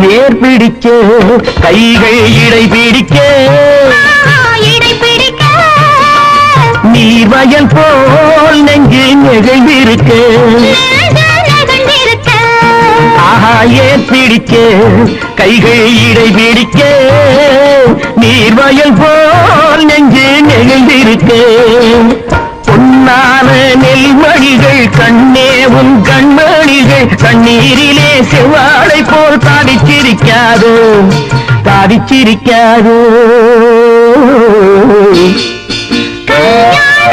வேர் பிடிக்க? கைகள் இடை பிடிக்க? நீ வயல் போல் நெஞ்சு நெகிழ்ந்திருக்க. ஆஹா ஏர் பிடிக்க. கைகள் இடை பிடிக்க. நீர் வயல் போல் நெஞ்சு நெகிழ்ந்திருக்க. பொன்னான நெல்மணிகள் கண்ணே உன் கண்மணிகள் கண்ணீரிலே பாவை போல் பாடிச்சிரிக்காதோ பாடிச்சிரிக்காதோ கல்யாண